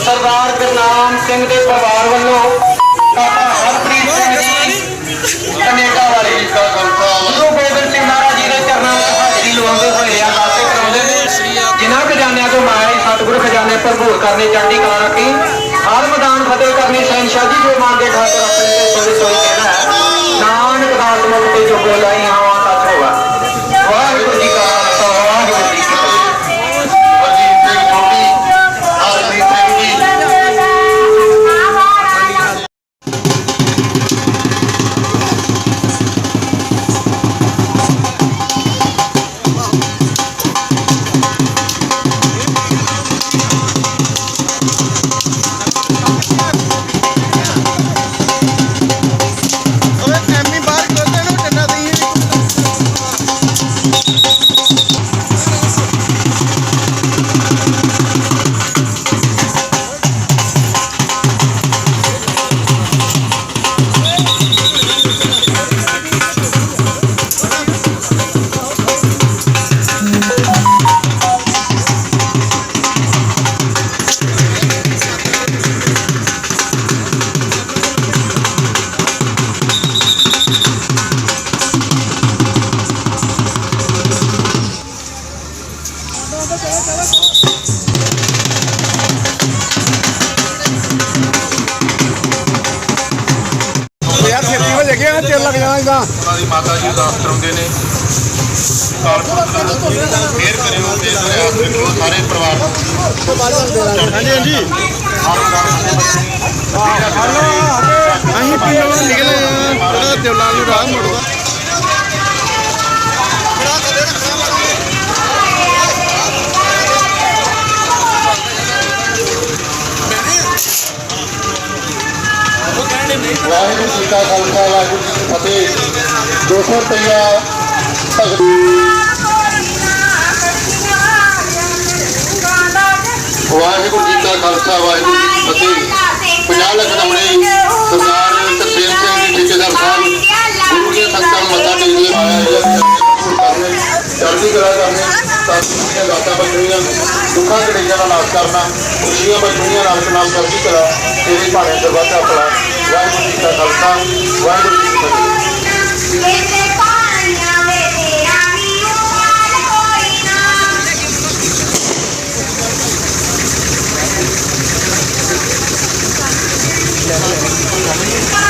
ਸਰਦਾਰ ਗੁਰਨਾਮ ਸਿੰਘ ਦੇ ਪਰਿਵਾਰ ਵੱਲੋਂ ਬਾਬਾ ਹਰਪ੍ਰੀਤ ਸਿੰਘ ਜੀ, ਕਨੇਡਾ ਵਾਲੀ ਗੁਰੂ ਗੋਬਿੰਦ ਸਿੰਘ ਮਹਾਰਾਜ ਜੀ ਦੇ ਚਰਨਾਂ ਵਿੱਚ ਹਾਜ਼ਰੀ ਲਵਾਉਂਦੇ ਹੋਏ ਆ ਦਾਤੇ ਕਰਾਉਂਦੇ ਨੇ ਜਿਨ੍ਹਾਂ ਖਜ਼ਾਨਿਆਂ ਤੋਂ ਮਾਇਆ ਸਤਿਗੁਰੂ ਖਜ਼ਾਨੇ ਭਰਪੂਰ ਕਰਨੇ ਚੜ੍ਹਦੀ ਕਲਾ ਫੇਰ ਕਰਿਓ ਤੇ ਦਰਿਆ ਸਿੰਘ ਸਾਰੇ ਪਰਿਵਾਰ ਨੂੰ ਹਾਂਜੀ ਹਾਂਜੀ। ਅਸੀਂ ਪਿੰਡੋਂ ਨਿਕਲੇ ਆ। ਥੋੜਾ ਦਿਵਲਾਲ ਨੂੰ ਰਾਹ ਮੁੜਦਾ। ਵਾਹਿਗੁਰੂ ਜੀ ਕਾ ਖਾਲਸਾ ਵਾਹਿਗੁਰੂ ਜੀ ਕੀ ਫਤਿਹ। 200 ਰੁਪਇਆ ਭਗਤ ਵਾਹਿਗੁਰੂ ਜੀ ਕਾ ਖਾਲਸਾ, ਵਾਹਿਗੁਰੂ ਜੀ ਕੀ ਫਤਿਹ। 50 ਲੱਖ ਰੁਪਏ ਸਰਦਾਰ ਤਰਸੇਮ ਸਿੰਘ ਜੀ, ਠੇਕੇਦਾਰ ਸਾਹਿਬ, ਗੁਰੂ ਦੇ ਸੰਤਾਂ ਨੂੰ ਮੱਥਾ ਟੇਕ ਕੇ ਆਇਆ ਹੈ। ਚੜ੍ਹਦੀ ਕਲਾ ਕਰਨੇ ਸਾਥੀਆਂ ਦੀਆਂ ਗਾਤਾਂ ਬਚਣੀਆਂ ਦੁੱਖਾਂ ਕੜੇਜਾਂ ਦਾ ਨਾਸ਼ ਕਰਨਾ, ਖੁਸ਼ੀਆਂ ਬਚਣੀਆਂ ਨਾਲ ਨਾਮ ਚੜ੍ਹਦੀ ਕਲਾ, ਤੇਰੇ ਭਾਣੇ ਦਰਵਾਜ਼ਾ ਆਪਣਾ। ਵਾਹਿਗੁਰੂ ਜੀ ਕਾ ਖਾਲਸਾ, ਵਾਹਿਗੁਰੂ ਜੀ ਕੀ ਫਤਿਹ। வீட்டில் இருந்து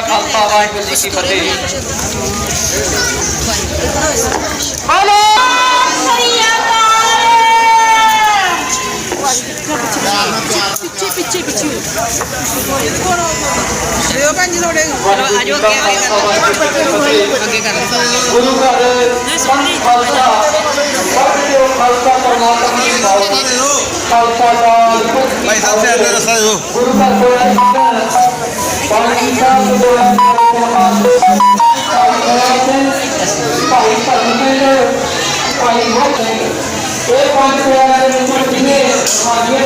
ਕਾ ਖਾਲਸਾ ਵਾਹਿਗੁਰੂ ਜੀ ਕੀ ਫਤਿਹ ਹਲੇ ਸਰੀਆ ਪਿੱਛੇ ਪਿੱਛੇ ਪਿੱਛੇ ਇਹ ਭੈਣ ਜੀ ਤੁਹਾਡੇ ਆਜੋ ਅੱਗੇ ਅੱਗੇ ਕਰ ਗੁਰੂ ਘਰ ਸੰਤ ਖਾਲਸਾ ਪਰਮੇਸ਼ਰ ਖਾਲਸਾ ਪਰਮਾਤਮਾ ਦੀ ਬਾਣੀ ਖਾਲਸਾ ਦਾ ਭਾਈ ਸਾਹਿਬ ਸੇ ਅੰਦਰ ਰਸਾ ਦਿਓ ਗੁਰੂ ਘਰ ਹੋਇਆ ਪਾਣੀ ਸਾਹਿਬ ਦੇ ਭਾਈ ਸਾਹਿਬ ਭਾਈ ਮੋਹਨ ਇਹ ਪੰਜ ਪਿਆਰੇ ਦੇ ਵਿੱਚ ਜਿਹਨੇ ਮਾਗੀਆਂ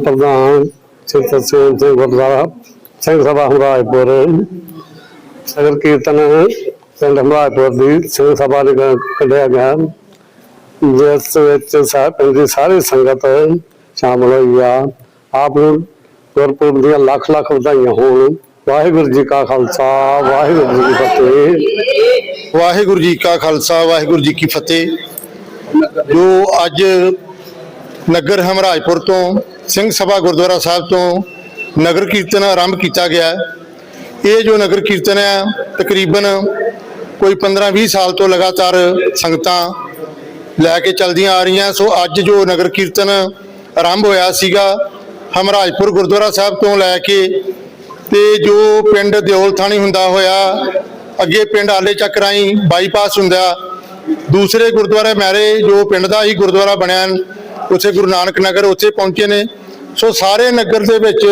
ਪ੍ਰਧਾਨ ਸ੍ਰੀ ਤਸਵੀਰ ਸਿੰਘ ਗੁਰਦੁਆਰਾ ਸਿੰਘ ਸਭਾ ਹਮਰਾਜਪੁਰ ਸਗਰ ਕੀਰਤਨ ਪਿੰਡ ਹਮਰਾਜਪੁਰ ਦੀ ਸਿੰਘ ਸਭਾ ਨੇ ਕੱਢਿਆ ਗਿਆ। ਜਿਸ ਵਿੱਚ ਸਾ- ਦੀ ਸਾਰੀ ਸੰਗਤ ਸ਼ਾਮਲ ਹੋਈ ਆ। ਆਪ ਨੂੰ ਗੁਰਪੁਰਬ ਦੀਆਂ ਲੱਖ ਲੱਖ ਵਧਾਈਆਂ ਹੋਣ। ਵਾਹਿਗੁਰੂ ਜੀ ਕਾ ਖਾਲਸਾ, ਵਾਹਿਗੁਰੂ ਜੀ ਕੀ ਫਤਿਹ। ਵਾਹਿਗੁਰੂ ਜੀ ਕਾ ਖਾਲਸਾ, ਵਾਹਿਗੁਰੂ ਜੀ ਕੀ ਫਤਿਹ। ਜੋ ਅੱਜ ਨਗਰ ਹਮਰਾਜਪੁਰ ਤੋਂ ਸਿੰਘ ਸਭਾ ਗੁਰਦੁਆਰਾ ਸਾਹਿਬ ਤੋਂ ਨਗਰ ਕੀਰਤਨ ਆਰੰਭ ਕੀਤਾ ਗਿਆ ਇਹ ਜੋ ਨਗਰ ਕੀਰਤਨ ਹੈ, ਤਕਰੀਬਨ ਕੋਈ 15-20 ਸਾਲ ਤੋਂ ਲਗਾਤਾਰ ਸੰਗਤਾਂ ਲੈ ਕੇ ਚੱਲਦੀਆਂ ਆ ਰਹੀਆਂ। ਸੋ ਅੱਜ ਜੋ ਨਗਰ ਕੀਰਤਨ ਆਰੰਭ ਹੋਇਆ ਸੀਗਾ ਹਮਰਾਜਪੁਰ ਗੁਰਦੁਆਰਾ ਸਾਹਿਬ ਤੋਂ ਲੈ ਕੇ ਤੇ ਜੋ ਪਿੰਡ ਦਿਓਲ ਥਾਣੀ ਹੁੰਦਾ ਹੋਇਆ, ਅੱਗੇ ਪਿੰਡ ਆਲੇ ਚੱਕ ਰਾਹੀਂ ਬਾਈਪਾਸ ਹੁੰਦਾ, ਦੂਸਰੇ ਗੁਰਦੁਆਰੇ ਮੈਰੇ ਜੋ ਪਿੰਡ ਦਾ ਹੀ ਗੁਰਦੁਆਰਾ ਬਣਿਆ ਉੱਥੇ ਗੁਰੂ ਨਾਨਕ ਨਗਰ ਉੱਥੇ ਪਹੁੰਚੇ ਨੇ। ਸੋ ਸਾਰੇ ਨਗਰ ਦੇ ਵਿੱਚ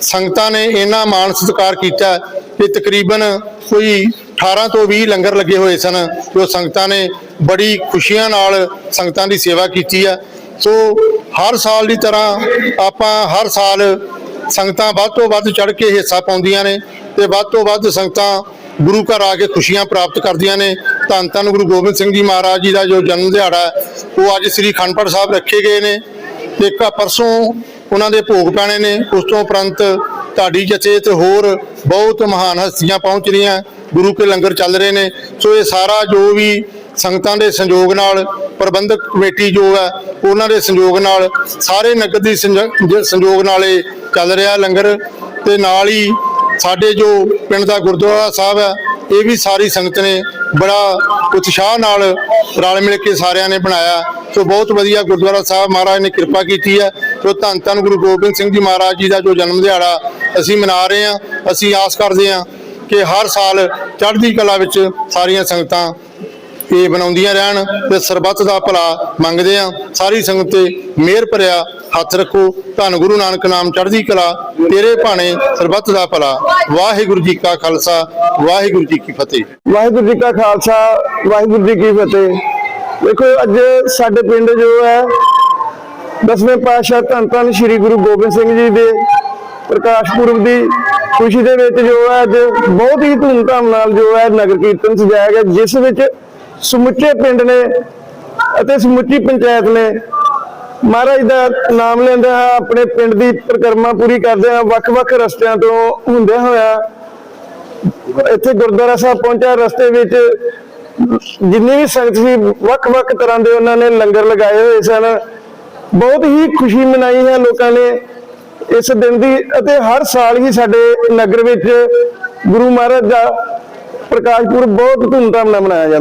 ਸੰਗਤਾਂ ਨੇ ਇਹਨਾਂ ਮਾਣ ਸਤਿਕਾਰ ਕੀਤਾ ਕਿ ਤਕਰੀਬਨ ਕੋਈ 18 ਤੋਂ 20 ਲੰਗਰ ਲੱਗੇ ਹੋਏ ਸਨ। ਜੋ ਸੰਗਤਾਂ ਨੇ ਬੜੀ ਖੁਸ਼ੀਆਂ ਨਾਲ ਸੰਗਤਾਂ ਦੀ ਸੇਵਾ ਕੀਤੀ ਹੈ ਸੋ ਹਰ ਸਾਲ ਦੀ ਤਰ੍ਹਾਂ ਆਪਾਂ ਹਰ ਸਾਲ ਸੰਗਤਾਂ ਵੱਧ ਤੋਂ ਵੱਧ ਚੜ ਕੇ ਹਿੱਸਾ ਪਾਉਂਦੀਆਂ ਨੇ ਤੇ ਵੱਧ ਤੋਂ ਵੱਧ ਸੰਗਤਾਂ ਗੁਰੂ ਘਰ ਆ ਕੇ ਖੁਸ਼ੀਆਂ ਪ੍ਰਾਪਤ ਕਰਦੀਆਂ ਨੇ। ਧੰਨ ਧੰਨ ਗੁਰੂ ਗੋਬਿੰਦ ਸਿੰਘ ਜੀ ਮਹਾਰਾਜ ਜੀ ਦਾ ਜੋ ਜਨਮ ਦਿਹਾੜਾ ਹੈ, ਉਹ ਅੱਜ ਸ੍ਰੀ ਖੰਡਪੜ ਸਾਹਿਬ ਰੱਖੇ ਗਏ ਨੇ। ਤੇ ਇੱਕ ਪਰਸੋਂ ਉਹਨਾਂ ਦੇ ਭੋਗ ਪੈਣੇ ਨੇ। ਉਸ ਤੋਂ ਉਪਰੰਤ ਢਾਡੀ ਜਥੇ ਤੇ ਹੋਰ ਬਹੁਤ ਮਹਾਨ ਹਸਤੀਆਂ ਪਹੁੰਚ ਰਹੀਆਂ। ਗੁਰੂ ਕੇ ਲੰਗਰ ਚੱਲ ਰਹੇ ਨੇ। ਸੋ ਇਹ ਸਾਰਾ ਜੋ ਵੀ ਸੰਗਤਾਂ ਦੇ ਸੰਯੋਗ ਨਾਲ ਪ੍ਰਬੰਧਕ ਕਮੇਟੀ ਜੋ ਹੈ ਉਹਨਾਂ ਦੇ ਸੰਯੋਗ ਨਾਲ ਸਾਰੇ ਨਗਰ ਦੀ ਸੰਜ- ਸੰਯੋਗ ਨਾਲ ਇਹ ਚੱਲ ਰਿਹਾ ਲੰਗਰ। ਤੇ ਨਾਲ ਹੀ ਸਾਡੇ ਜੋ ਪਿੰਡ ਦਾ ਗੁਰਦੁਆਰਾ ਸਾਹਿਬ ਹੈ, ਇਹ ਵੀ ਸਾਰੀ ਸੰਗਤ ਨੇ ਬੜਾ ਉਤਸ਼ਾਹ ਨਾਲ ਰਲ ਮਿਲ ਕੇ ਸਾਰਿਆਂ ਨੇ ਬਣਾਇਆ। ਸੋ ਬਹੁਤ ਵਧੀਆ ਗੁਰਦੁਆਰਾ ਸਾਹਿਬ, ਮਹਾਰਾਜ ਨੇ ਕਿਰਪਾ ਕੀਤੀ ਹੈ। ਸੋ ਧੰਨ ਧੰਨ ਗੁਰੂ ਗੋਬਿੰਦ ਸਿੰਘ ਜੀ ਮਹਾਰਾਜ ਜੀ ਦਾ ਜੋ ਜਨਮ ਦਿਹਾੜਾ ਅਸੀਂ ਮਨਾ ਰਹੇ ਹਾਂ, ਅਸੀਂ ਆਸ ਕਰਦੇ ਹਾਂ ਕਿ ਹਰ ਸਾਲ ਚੜ੍ਹਦੀ ਕਲਾ ਵਿੱਚ ਸਾਰੀਆਂ ਸੰਗਤਾਂ ਇਹ ਬਣਾਉਂਦੀਆਂ ਰਹਿਣ ਤੇ ਸਰਬੱਤ ਦਾ ਭਲਾ ਮੰਗਦੇ ਆ। ਸਾਰੀ ਸੰਗਤ ਤੇ ਮਿਹਰ ਭਰਿਆ ਹੱਥ ਰੱਖੋ। ਧੰਨ ਗੁਰੂ ਨਾਨਕ ਨਾਮ ਚੜ੍ਹਦੀ ਕਲਾ। ਤੇਰੇ ਭਾਣੇ ਸਰਬੱਤ ਦਾ ਭਲਾ। ਵਾਹਿਗੁਰੂ ਜੀ ਕਾ ਖਾਲਸਾ, ਵਾਹਿਗੁਰੂ ਜੀ ਕੀ ਫਤਿਹ। ਵਾਹਿਗੁਰੂ ਜੀ ਕਾ ਖਾਲਸਾ, ਵਾਹਿਗੁਰੂ ਜੀ ਕੀ ਫਤਿਹ। ਦੇਖੋ, ਅੱਜ ਸਾਡੇ ਪਿੰਡ ਜੋ ਹੈ, ਦਸਵੇਂ ਪਾਤਸ਼ਾਹ ਧੰਨ ਧੰਨ ਸ੍ਰੀ ਗੁਰੂ ਗੋਬਿੰਦ ਸਿੰਘ ਜੀ ਦੇ ਪ੍ਰਕਾਸ਼ ਪੁਰਬ ਦੀ ਖੁਸ਼ੀ ਦੇ ਵਿੱਚ ਜੋ ਹੈ, ਅੱਜ ਬਹੁਤ ਹੀ ਧੂਮਧਾਮ ਨਾਲ ਜੋ ਹੈ, ਨਗਰ ਕੀਰਤਨ ਸਜਾਇਆ ਗਿਆ, ਜਿਸ ਵਿੱਚ ਸਮੁੱਚੇ ਪਿੰਡ ਨੇ ਅਤੇ ਸਮੁੱਚੀ ਪੰਚਾਇਤ ਨੇ। ਮਹਾਰਾਜ ਦਾ ਨਾਮ ਲੈਂਦਾ ਹੈ ਆਪਣੇ ਪਿੰਡ ਦੀ ਪਰਿਕਰਮਾ ਪੂਰੀ ਕਰਦੇ ਆ ਵੱਖ-ਵੱਖ ਰਸਤਿਆਂ ਤੋਂ ਹੁੰਦਿਆਂ ਹੋਇਆ ਇੱਥੇ ਗੁਰਦੁਆਰਾ ਸਾਹਿਬ ਪਹੁੰਚਿਆ। ਰਸਤੇ ਵਿੱਚ ਜਿੰਨੀ ਵੀ ਸੰਗਤ ਸੀ, ਵੱਖ-ਵੱਖ ਤਰ੍ਹਾਂ ਦੇ ਉਹਨਾਂ ਨੇ ਲੰਗਰ ਲਗਾਏ ਹੋਏ ਸਨ। ਬਹੁਤ ਹੀ ਖੁਸ਼ੀ ਮਨਾਈ ਹੈ ਲੋਕਾਂ ਨੇ ਇਸ ਦਿਨ ਦੀ ਅਤੇ ਹਰ ਸਾਲ ਹੀ ਸਾਡੇ ਨਗਰ ਵਿੱਚ ਗੁਰੂ ਮਹਾਰਾਜ ਦਾ ਪ੍ਰਕਾਸ਼ ਪੁਰਬ ਬਹੁਤ ਧੂਮਧਾਮ ਨਾਲ ਮਨਾਇਆ ਜਾਂਦਾ